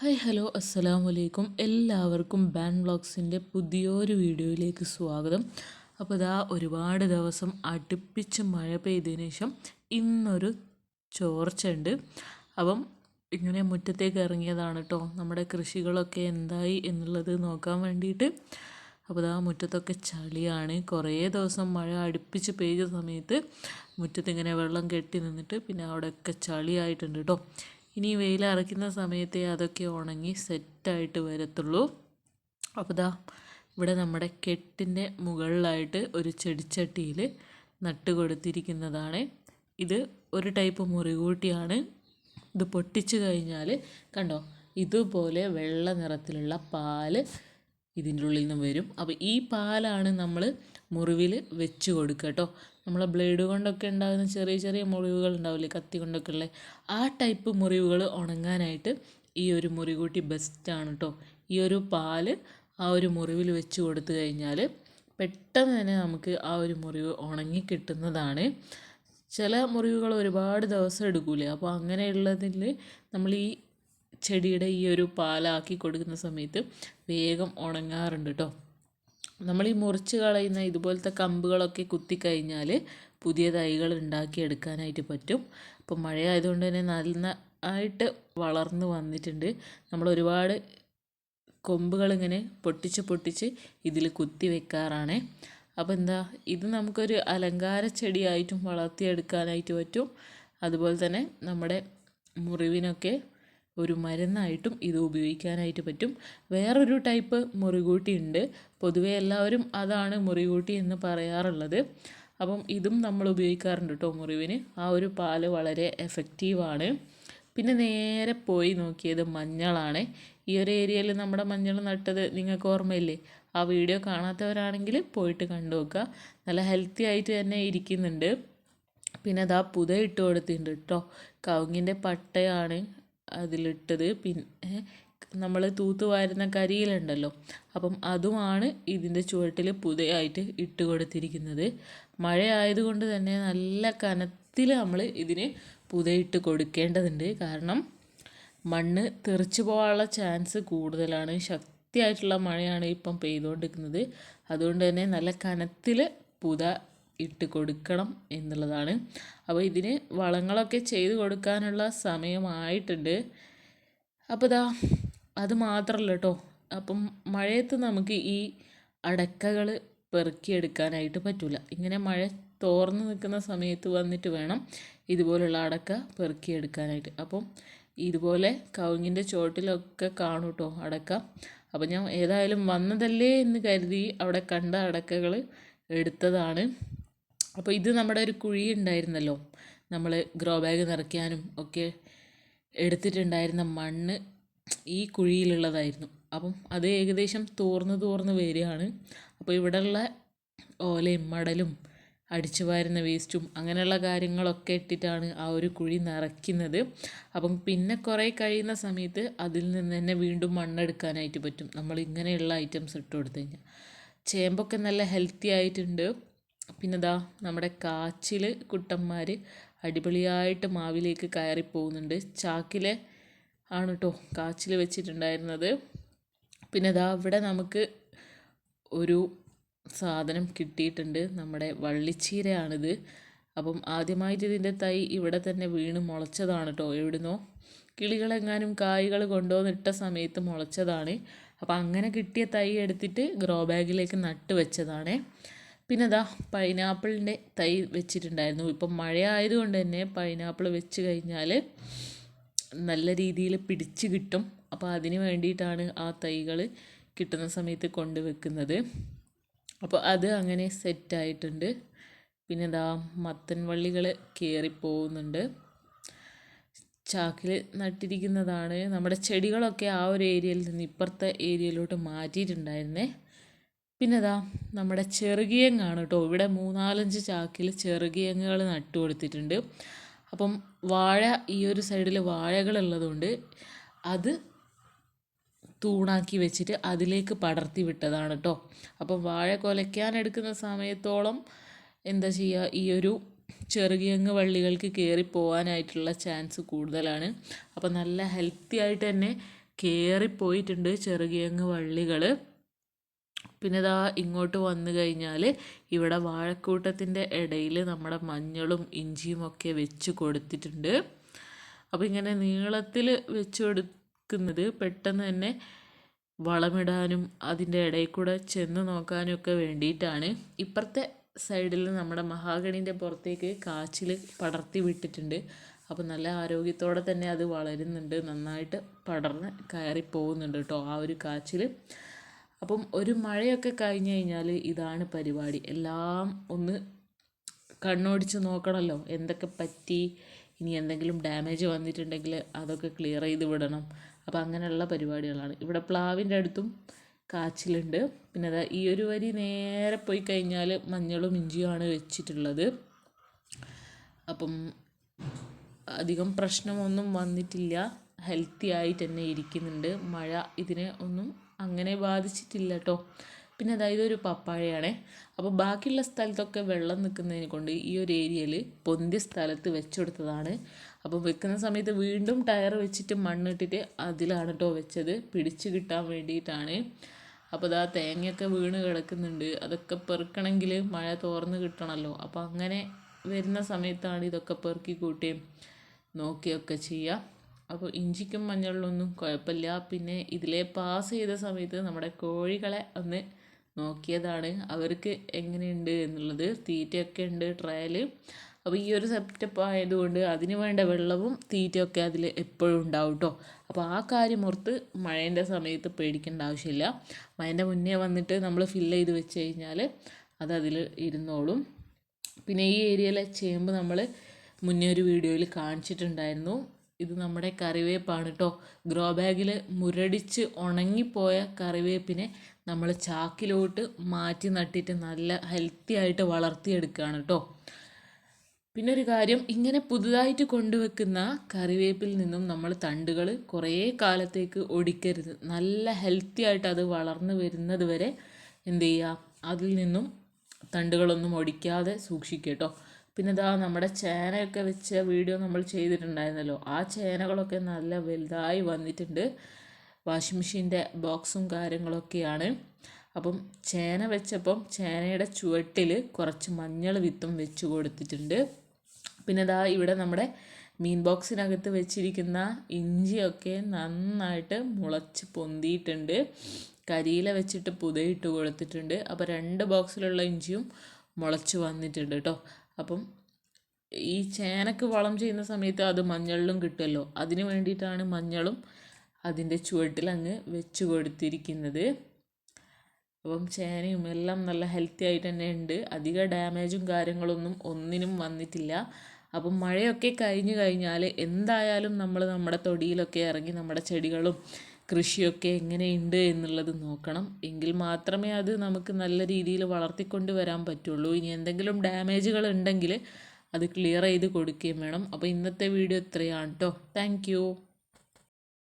Hi hello അസ്സലാം വലൈക്കും എല്ലാവർക്കും ബാൻ വ്ളോഗ്സിന്റെ പുതിയൊരു വീഡിയോയിലേക്ക് സ്വാഗതം. അപ്പോൾ ഇതാ ഒരുപാട് ദിവസം അടുപ്പിച്ച് മഴ പെയ്തതിന് ശേഷം ഇന്നൊരു ചോർച്ചുണ്ട് അപ്പം ഇങ്ങനെ മുറ്റത്തേക്ക് ഇറങ്ങിയതാണ് കേട്ടോ നമ്മുടെ കൃഷികളൊക്കെ എന്തായി എന്നുള്ളത് നോക്കാൻ വേണ്ടിയിട്ട്. അപ്പോൾ ഇതാ മുറ്റത്തൊക്കെ ചളിയാണ്. കുറേ ദിവസം മഴ അടുപ്പിച്ച് പെയ്ത സമയത്ത് മുറ്റത്തിങ്ങനെ വെള്ളം കെട്ടി നിന്നിട്ട് പിന്നെ അവിടെയൊക്കെ ചളിയായിട്ടുണ്ട് കേട്ടോ ഇനി വെയിൽ അറയ്ക്കുന്ന സമയത്തേ അതൊക്കെ ഉണങ്ങി സെറ്റായിട്ട് വരത്തുള്ളൂ. അപ്പോൾ ദാ ഇവിടെ നമ്മുടെ കെട്ടിന്റെ മുകളിലായിട്ട് ഒരു ചെടിച്ചട്ടിയിൽ നട്ട് കൊടുത്തിരിക്കുന്നതാണ്. ഇത് ഒരു ടൈപ്പ് മുറികൂട്ടിയാണ്. ഇത് പൊട്ടിച്ചു കഴിഞ്ഞാൽ കണ്ടോ? ഇതുപോലെ വെള്ള നിറത്തിലുള്ള പാൽ ഇതിന്റെ ഉള്ളിൽ നിന്ന് വരും. അപ്പോൾ ഈ പാലാണ് നമ്മൾ മുറിവിൽ വെച്ച് കൊടുക്കുക കേട്ടോ. നമ്മളെ ബ്ലേഡ് കൊണ്ടൊക്കെ ഉണ്ടാകുന്ന ചെറിയ ചെറിയ മുറിവുകൾ ഉണ്ടാവില്ലേ കത്തി കൊണ്ടൊക്കെ ഉള്ള ആ ടൈപ്പ് മുറിവുകൾ ഉണങ്ങാനായിട്ട് ഈ ഒരു മുറികൂട്ടി ബെസ്റ്റാണ് കേട്ടോ. ഈ ഒരു പാൽ ആ ഒരു മുറിവിൽ വെച്ച് കൊടുത്തു കഴിഞ്ഞാൽ പെട്ടെന്ന് തന്നെ നമുക്ക് ആ ഒരു മുറിവ് ഉണങ്ങി കിട്ടുന്നതാണ്. ചില മുറിവുകൾ ഒരുപാട് ദിവസം എടുക്കൂലേ അപ്പോൾ അങ്ങനെയുള്ളതിൽ നമ്മൾ ഈ ചെടിയുടെ ഈ ഒരു പാലാക്കി കൊടുക്കുന്ന സമയത്ത് വേഗം ഉണങ്ങാറുണ്ട് കേട്ടോ നമ്മൾ ഈ മുറിച്ച് കളയുന്ന ഇതുപോലത്തെ കമ്പുകളൊക്കെ കുത്തിക്കഴിഞ്ഞാൽ പുതിയ തൈകൾ ഉണ്ടാക്കിയെടുക്കാനായിട്ട് പറ്റും. അപ്പോൾ മഴയായതുകൊണ്ട് തന്നെ നല്ല ആയിട്ട് വളർന്നു വന്നിട്ടുണ്ട്. നമ്മൾ ഒരുപാട് കൊമ്പുകളിങ്ങനെ പൊട്ടിച്ച് പൊട്ടിച്ച് ഇതിൽ കുത്തി വെക്കാറാണ്. അപ്പോൾ എന്താ ഇത് നമുക്കൊരു അലങ്കാര ചെടിയായിട്ടും വളർത്തിയെടുക്കാനായിട്ട് പറ്റും. അതുപോലെ തന്നെ നമ്മുടെ മുറിവിനൊക്കെ ഒരു മരുന്നായിട്ടും ഇത് ഉപയോഗിക്കാനായിട്ട് പറ്റും. വേറൊരു ടൈപ്പ് മുറികൂട്ടി ഉണ്ട്. പൊതുവേ എല്ലാവരും അതാണ് മുറികൂട്ടി എന്ന് പറയാറുള്ളത്. അപ്പം ഇതും നമ്മൾ ഉപയോഗിക്കാറുണ്ട് കേട്ടോ മുറിവിന്. ആ ഒരു പാൽ വളരെ എഫക്റ്റീവാണ് പിന്നെ നേരെ പോയി നോക്കിയത് മഞ്ഞളാണ്. ഈ ഒരു ഏരിയയിൽ നമ്മുടെ മഞ്ഞൾ നട്ടത് നിങ്ങൾക്ക് ഓർമ്മയില്ലേ? ആ വീഡിയോ കാണാത്തവരാണെങ്കിൽ പോയിട്ട് കണ്ടു നോക്കുക. നല്ല ഹെൽത്തി ആയിട്ട് തന്നെ ഇരിക്കുന്നുണ്ട്. പിന്നെ അതാ പുത ഇട്ട് കൊടുത്തിട്ടുണ്ട് കേട്ടോ കവുങ്ങിന്റെ പട്ടയാണ് അതിലിട്ടത്. പിന്നെ നമ്മൾ തൂത്ത് വാരുന്ന കരിയിലുണ്ടല്ലോ. അപ്പം അതുമാണ് ഇതിന്റെ ചുവട്ടിൽ പുതയായിട്ട് ഇട്ട് കൊടുത്തിരിക്കുന്നത്. മഴ ആയതുകൊണ്ട് തന്നെ നല്ല കനത്തിൽ നമ്മൾ ഇതിന് പുതയിട്ട് കൊടുക്കേണ്ടതുണ്ട്. കാരണം മണ്ണ് തെറിച്ചു പോകാനുള്ള ചാൻസ് കൂടുതലാണ്. ശക്തിയായിട്ടുള്ള മഴയാണ് ഇപ്പം പെയ്തുകൊണ്ടിരിക്കുന്നത് അതുകൊണ്ട് തന്നെ നല്ല കനത്തിൽ പുത ഇട്ട് കൊടുക്കണം എന്നുള്ളതാണ്. അപ്പോൾ ഇതിന് വളങ്ങളൊക്കെ ചെയ്ത് കൊടുക്കാനുള്ള സമയമായിട്ടുണ്ട്. അപ്പോൾ ഇതാ അത് മാത്രമല്ല കേട്ടോ. അപ്പം മഴയത്ത് നമുക്ക് ഈ അടക്കകൾ പെറുക്കിയെടുക്കാനായിട്ട് പറ്റില്ല ഇങ്ങനെ മഴ തോർന്നു നിൽക്കുന്ന സമയത്ത് വന്നിട്ട് വേണം ഇതുപോലുള്ള അടക്ക പെറുക്കിയെടുക്കാനായിട്ട്. അപ്പം ഇതുപോലെ കവുങ്ങിന്റെ ചോട്ടിലൊക്കെ കാണും കേട്ടോ അടക്ക. അപ്പം ഞാൻ ഏതായാലും വന്നതല്ലേ എന്ന് കരുതി അവിടെ കണ്ട അടക്കകൾ എടുത്തതാണ്. അപ്പോൾ ഇത് നമ്മുടെ ഒരു കുഴി ഉണ്ടായിരുന്നല്ലോ. നമ്മൾ ഗ്രോ ബാഗ് നിറയ്ക്കാനും ഒക്കെ എടുത്തിട്ടുണ്ടായിരുന്ന മണ്ണ് ഈ കുഴിയിലുള്ളതായിരുന്നു. അപ്പം അത് ഏകദേശം തോർന്ന് തോർന്ന് വരികയാണ്. അപ്പോൾ ഇവിടെയുള്ള ഓലയും മടലും അടിച്ചു വാരുന്ന വേസ്റ്റും അങ്ങനെയുള്ള കാര്യങ്ങളൊക്കെ ഇട്ടിട്ടാണ് ആ ഒരു കുഴി നിറയ്ക്കുന്നത്. അപ്പം പിന്നെ കുറേ കഴിയുന്ന സമയത്ത് അതിൽ നിന്ന് തന്നെ വീണ്ടും മണ്ണെടുക്കാനായിട്ട് പറ്റും. നമ്മൾ ഇങ്ങനെയുള്ള ഐറ്റംസ് ഇട്ട് കൊടുത്തു കഴിഞ്ഞാൽ ചേമ്പൊക്കെ നല്ല ഹെൽത്തി ആയിട്ടുണ്ട്. പിന്നെ ദാ നമ്മുടെ കാച്ചിൽ കുട്ടന്മാർ അടിപൊളിയായിട്ട് മാവിലേക്ക് കയറി പോകുന്നുണ്ട്. ചാക്കിലെ ആണ് കേട്ടോ കാച്ചിൽ വെച്ചിട്ടുണ്ടായിരുന്നത്. പിന്നെ ദാ ഇവിടെ നമുക്ക് ഒരു സാധനം കിട്ടിയിട്ടുണ്ട്. നമ്മുടെ വള്ളിച്ചീരയാണിത്. അപ്പം ആദ്യമായിട്ട് ഇതിന്റെ തൈ ഇവിടെ തന്നെ വീണ് മുളച്ചതാണ് കേട്ടോ എവിടുന്നോ. കിളികളെങ്ങാനും കായ്കൾ കൊണ്ടുവന്നിട്ട സമയത്ത് മുളച്ചതാണ്. അപ്പം അങ്ങനെ കിട്ടിയ തൈ എടുത്തിട്ട് ഗ്രോ ബാഗിലേക്ക് നട്ട് വെച്ചതാണേ. പിന്നെ അതാ പൈനാപ്പിളിന്റെ തൈ വെച്ചിട്ടുണ്ടായിരുന്നു. ഇപ്പം മഴ ആയതുകൊണ്ട് തന്നെ പൈനാപ്പിൾ വെച്ച് കഴിഞ്ഞാൽ നല്ല രീതിയിൽ പിടിച്ച് കിട്ടും. അപ്പോൾ അതിന് വേണ്ടിയിട്ടാണ് ആ തൈകൾ കിട്ടുന്ന സമയത്ത് കൊണ്ടുവെക്കുന്നത് അപ്പോൾ അത് അങ്ങനെ സെറ്റായിട്ടുണ്ട്. പിന്നെ ഇതാ മത്തൻ വള്ളികൾ കയറിപ്പോകുന്നുണ്ട് ചാക്കിൽ നട്ടിരിക്കുന്നതാണ്. നമ്മുടെ ചെടികളൊക്കെ ആ ഒരു ഏരിയയിൽ നിന്ന് ഇപ്പുറത്തെ ഏരിയയിലോട്ട് മാറ്റിയിട്ടുണ്ടായിരുന്നേ. പിന്നെ അതാ നമ്മുടെ ചെറുകിയങ്ങാണ് കേട്ടോ ഇവിടെ മൂന്നാലഞ്ച് ചാക്കിൽ ചെറുകിയങ്ങുകൾ നട്ടു കൊടുത്തിട്ടുണ്ട്. അപ്പം വാഴ ഈ ഒരു സൈഡിൽ വാഴകളുള്ളതുകൊണ്ട് അത് തൂണാക്കി വെച്ചിട്ട് അതിലേക്ക് പടർത്തി വിട്ടതാണ് കേട്ടോ അപ്പം വാഴ കൊലയ്ക്കാൻ എടുക്കുന്ന സമയത്തോളം എന്താ ചെയ്യുക ഈ ഒരു ചെറുകിയങ്ങ് വള്ളികൾക്ക് കയറി പോകാനായിട്ടുള്ള ചാൻസ് കൂടുതലാണ്. അപ്പം നല്ല ഹെൽത്തി ആയിട്ട് തന്നെ കയറിപ്പോയിട്ടുണ്ട് ചെറുകിഴങ്ങ് വള്ളികൾ. പിന്നെ ഇതാ ഇങ്ങോട്ട് വന്നു കഴിഞ്ഞാൽ ഇവിടെ വാഴക്കൂട്ടത്തിന്റെ ഇടയിൽ നമ്മുടെ മഞ്ഞളും ഇഞ്ചിയും ഒക്കെ വെച്ച് കൊടുത്തിട്ടുണ്ട്. അപ്പോൾ ഇങ്ങനെ നീളത്തിൽ വെച്ച് കൊടുക്കുന്നത് പെട്ടെന്ന് തന്നെ വളമിടാനും അതിന്റെ ഇടയിൽ കൂടെ ചെന്ന് നോക്കാനും ഒക്കെ വേണ്ടിയിട്ടാണ്. ഇപ്പുറത്തെ സൈഡിൽ നമ്മുടെ മഹാഗണീന്റെ പുറത്തേക്ക് കാച്ചിൽ പടർത്തി വിട്ടിട്ടുണ്ട്. അപ്പോൾ നല്ല ആരോഗ്യത്തോടെ തന്നെ അത് വളരുന്നുണ്ട്. നന്നായിട്ട് പടർന്ന് കയറി പോകുന്നുണ്ട് കേട്ടോ ആ ഒരു കാച്ചിൽ അപ്പം ഒരു മഴയൊക്കെ കഴിഞ്ഞു കഴിഞ്ഞാൽ ഇതാണ് പരിപാടി. എല്ലാം ഒന്ന് കണ്ണോടിച്ച് നോക്കണമല്ലോ എന്തൊക്കെ പറ്റി? ഇനി എന്തെങ്കിലും ഡാമേജ് വന്നിട്ടുണ്ടെങ്കിൽ അതൊക്കെ ക്ലിയർ ചെയ്ത് വിടണം. അപ്പോൾ അങ്ങനെയുള്ള പരിപാടികളാണ്. ഇവിടെ പ്ലാവിന്റെ അടുത്തും കാച്ചിലുണ്ട്. പിന്നെ അതാ ഈ ഒരു വരി നേരെ പോയി കഴിഞ്ഞാൽ മഞ്ഞളും ഇഞ്ചിയുമാണ് വെച്ചിട്ടുള്ളത്. അപ്പം അധികം പ്രശ്നമൊന്നും വന്നിട്ടില്ല. ഹെൽത്തി ആയിട്ട് തന്നെ ഇരിക്കുന്നുണ്ട്. മഴ ഇതിനെ ഒന്നും അങ്ങനെ ബാധിച്ചിട്ടില്ല കേട്ടോ പിന്നെ അതായത് ഒരു പപ്പാഴയാണ് അപ്പോൾ ബാക്കിയുള്ള സ്ഥലത്തൊക്കെ വെള്ളം നിൽക്കുന്നതിനെ കൊണ്ട് ഈ ഒരു ഏരിയയിൽ പൊന്തിയ സ്ഥലത്ത് വെച്ചെടുത്തതാണ് അപ്പോൾ വെക്കുന്ന സമയത്ത് വീണ്ടും ടയർ വെച്ചിട്ട് മണ്ണിട്ടിട്ട് അതിലാണ് കേട്ടോ വെച്ചത്. പിടിച്ച് കിട്ടാൻ വേണ്ടിയിട്ടാണ്. അപ്പോൾ ഇതാ തേങ്ങയൊക്കെ വീണ് കിടക്കുന്നുണ്ട്. അതൊക്കെ പെറുക്കണമെങ്കിൽ മഴ തോർന്ന് കിട്ടണമല്ലോ അപ്പോൾ അങ്ങനെ വരുന്ന സമയത്താണ് ഇതൊക്കെ പെറുക്കി കൂട്ടുകയും നോക്കിയൊക്കെ ചെയ്യുക അപ്പോൾ ഇഞ്ചിക്കും മഞ്ഞളിലൊന്നും കുഴപ്പമില്ല. പിന്നെ ഇതിലെ പാസ് ചെയ്ത സമയത്ത് നമ്മുടെ കോഴികളെ ഒന്ന് നോക്കിയതാണ് അവർക്ക് എങ്ങനെയുണ്ട് എന്നുള്ളത്. തീറ്റയൊക്കെ ഉണ്ട് ട്രയൽ അപ്പോൾ ഈ ഒരു സെറ്റപ്പ് ആയതുകൊണ്ട് അതിന് വേണ്ട വെള്ളവും തീറ്റയൊക്കെ അതിൽ എപ്പോഴും ഉണ്ടാവും കേട്ടോ അപ്പോൾ ആ കാര്യം ഓർത്ത് മഴേന്റെ സമയത്ത് പേടിക്കേണ്ട ആവശ്യമില്ല. മഴേന്റെ മുന്നേ വന്നിട്ട് നമ്മൾ ഫില്ല് ചെയ്ത് വെച്ച് കഴിഞ്ഞാൽ അത് അതിൽ ഇരുന്നോളും. പിന്നെ ഈ ഏരിയയിലെ ചേമ്പ് നമ്മൾ മുന്നേ ഒരു വീഡിയോയിൽ കാണിച്ചിട്ടുണ്ടായിരുന്നു. ഇത് നമ്മുടെ കറിവേപ്പാണ് കേട്ടോ ഗ്രോ ബാഗിൽ മുരടിച്ച് ഉണങ്ങിപ്പോയ കറിവേപ്പിനെ നമ്മൾ ചാക്കിലോട്ട് മാറ്റി നട്ടിട്ട് നല്ല ഹെൽത്തി ആയിട്ട് വളർത്തിയെടുക്കുകയാണ് കേട്ടോ പിന്നെ ഒരു കാര്യം ഇങ്ങനെ പുതുതായിട്ട് കൊണ്ടുവെക്കുന്ന കറിവേപ്പിൽ നിന്നും നമ്മൾ തണ്ടുകൾ കുറേ കാലത്തേക്ക് ഒടിക്കരുത്. നല്ല ഹെൽത്തി ആയിട്ട് അത് വളർന്നു വരുന്നത് വരെ എന്ത് ചെയ്യുക അതിൽ നിന്നും തണ്ടുകളൊന്നും ഒടിക്കാതെ സൂക്ഷിക്കുക കേട്ടോ പിന്നെ ഇതാ നമ്മുടെ ചേനയൊക്കെ വെച്ച വീഡിയോ നമ്മൾ ചെയ്തിട്ടുണ്ടായിരുന്നല്ലോ. ആ ചേനകളൊക്കെ നല്ല വലുതായി വന്നിട്ടുണ്ട്. വാഷിംഗ് മെഷീന്റെ ബോക്സും കാര്യങ്ങളൊക്കെയാണ്. അപ്പം ചേന വെച്ചപ്പം ചേനയുടെ ചുവട്ടിൽ കുറച്ച് മഞ്ഞൾ വിത്തും വെച്ച് കൊടുത്തിട്ടുണ്ട്. പിന്നെ ഇതാ ഇവിടെ നമ്മുടെ മീൻ ബോക്സിനകത്ത് വെച്ചിരിക്കുന്ന ഇഞ്ചിയൊക്കെ നന്നായിട്ട് മുളച്ച് പൊന്തിയിട്ടുണ്ട്. കരിയില വെച്ചിട്ട് പുതയിട്ട് കൊടുത്തിട്ടുണ്ട്. അപ്പോൾ രണ്ട് ബോക്സിലുള്ള ഇഞ്ചിയും മുളച്ച് വന്നിട്ടുണ്ട് കേട്ടോ അപ്പം ഈ ചേനക്ക് വളം ചെയ്യുന്ന സമയത്ത് അത് മഞ്ഞളിലും കിട്ടുമല്ലോ. അതിന് വേണ്ടിയിട്ടാണ് മഞ്ഞളും അതിന്റെ ചുവട്ടിൽ അങ്ങ് വെച്ച് കൊടുത്തിരിക്കുന്നത്. അപ്പം ചേനയും എല്ലാം നല്ല ഹെൽത്തി ആയിട്ട് തന്നെ ഉണ്ട്. അധിക ഡാമേജും കാര്യങ്ങളൊന്നും ഒന്നിനും വന്നിട്ടില്ല. അപ്പം മഴയൊക്കെ കഴിഞ്ഞു കഴിഞ്ഞാൽ എന്തായാലും നമ്മൾ നമ്മുടെ തൊടിയിലൊക്കെ ഇറങ്ങി നമ്മുടെ ചെടികളും കൃഷിയൊക്കെ എങ്ങനെയുണ്ട് എന്നുള്ളത് നോക്കണം. എങ്കിൽ മാത്രമേ അത് നമുക്ക് നല്ല രീതിയിൽ വളർത്തിക്കൊണ്ട് വരാൻ പറ്റുള്ളൂ. ഇനി എന്തെങ്കിലും ഡാമേജുകൾ ഉണ്ടെങ്കിൽ അത് ക്ലിയർ ചെയ്ത് കൊടുക്കുകയും വേണം. അപ്പോൾ ഇന്നത്തെ വീഡിയോ ഇത്രയാണ് കേട്ടോ താങ്ക്